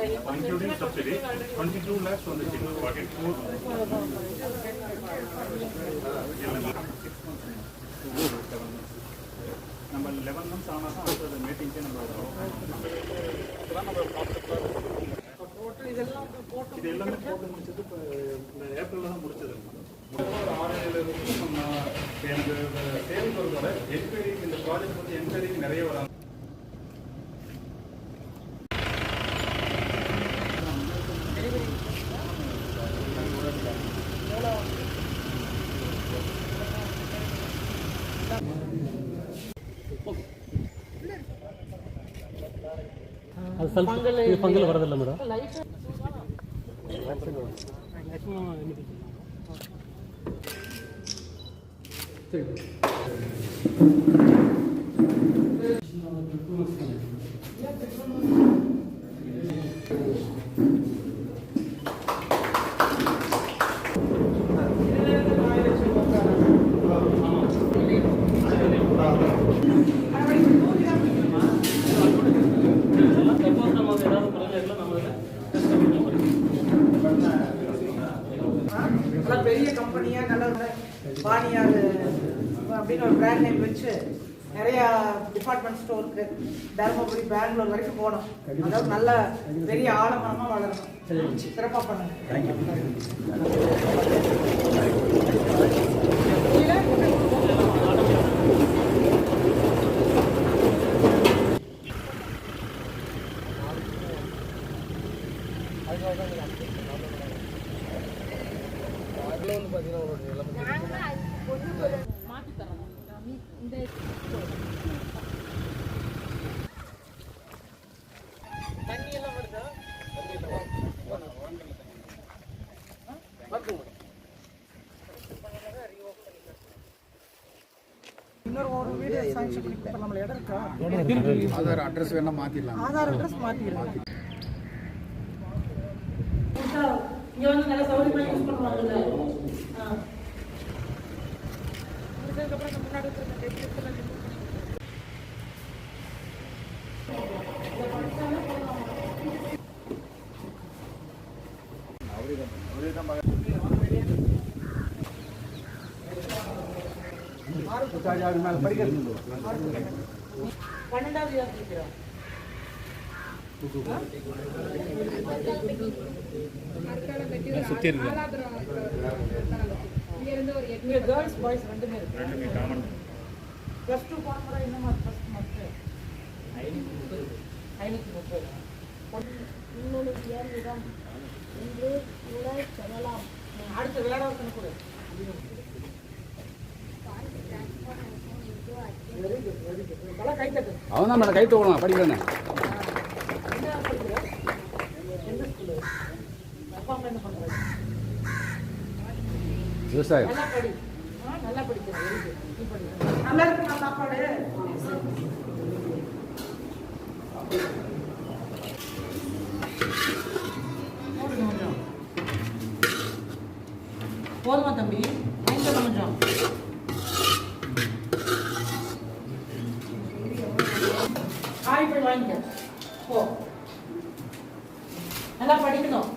Including subsidy twenty two lakhs வந்துச்சு packet four நம்ம eleven months ஆனால் தான் அடுத்தது மீட்டிங்கே நம்ம வரோம் அப்பதான் நம்ம ப்ராஃபிட்டாக இதெல்லாம் போட்டு இது எல்லாமே போட்டு முடிச்சது இப்போ இந்த ஏப்ரலில் தான் முடிச்சது ஆன்லைனில் ஆறு நம்ம எனக்கு சேல் பொறுத்தவரை என்கொயரிங் இந்த ப்ராஜெக்ட் வந்து என்கொயரிங் நிறைய வராங்க அது ஃபங்கல் இது ஃபங்கல் வரதில்ல மேடம் சரி. பெரிய கம்பெனியாக நல்ல பாணியார் அப்படின்னு ஒரு பிராண்ட் நேம் வச்சு நிறைய டிபார்ட்மெண்ட் ஸ்டோருக்கு தருமபுரி பெங்களூர் வரைக்கும் போகணும் அதாவது நல்ல பெரிய ஆலமரமா வளரணும் சிறப்பா பண்ணுங்க. மாற்றி தரணும் இந்த தண்ணி எல்லாம் வருதா இன்னொரு ஒரு வீடு சாங்ஷன் பண்ணி கொடுத்தா நம்மள இடம் இருக்கா ஆதார் அட்ரஸ் வேணா மாத்திடலாம். ஆதார் அட்ரஸ் மாத்திக்கலாம் இங்க வந்து நல்ல சௌகரியமா யூஸ் பண்ணுவாங்கல்ல. ஆ. இதுக்கப்புறம் இந்த முன்னாடி இருக்கிற இந்த எப்படி இருக்கிற இந்த பன்னெண்டாவது படிக்கிறோம் இங்க கேர்ள்ஸ் பாய்ஸ் ரெண்டுமே இருக்கு. ரெண்டுமே காமன் ப்ளஸ் டூ போனப்பறம் என்ன மாதிரி ஃபஸ்ட் மார்க் ஐநூத்தி முப்பது. இன்னொரு இயந்திரம் என்று கூட சொல்லலாம். அடுத்து ஒருத்தனை கொடு. அவன் தான் மேடம் கை படிக்கிறேன்னு அப்பா அம்மா என்ன பண்றாங்க விவசாயம். நல்லா படி. நல்லா நல்லா இருக்குமா சாப்பாடு. போதுமா தம்பி? கொஞ்சம் காய் போய் வாங்கிக்க. போ. நல்லா படிக்கணும்.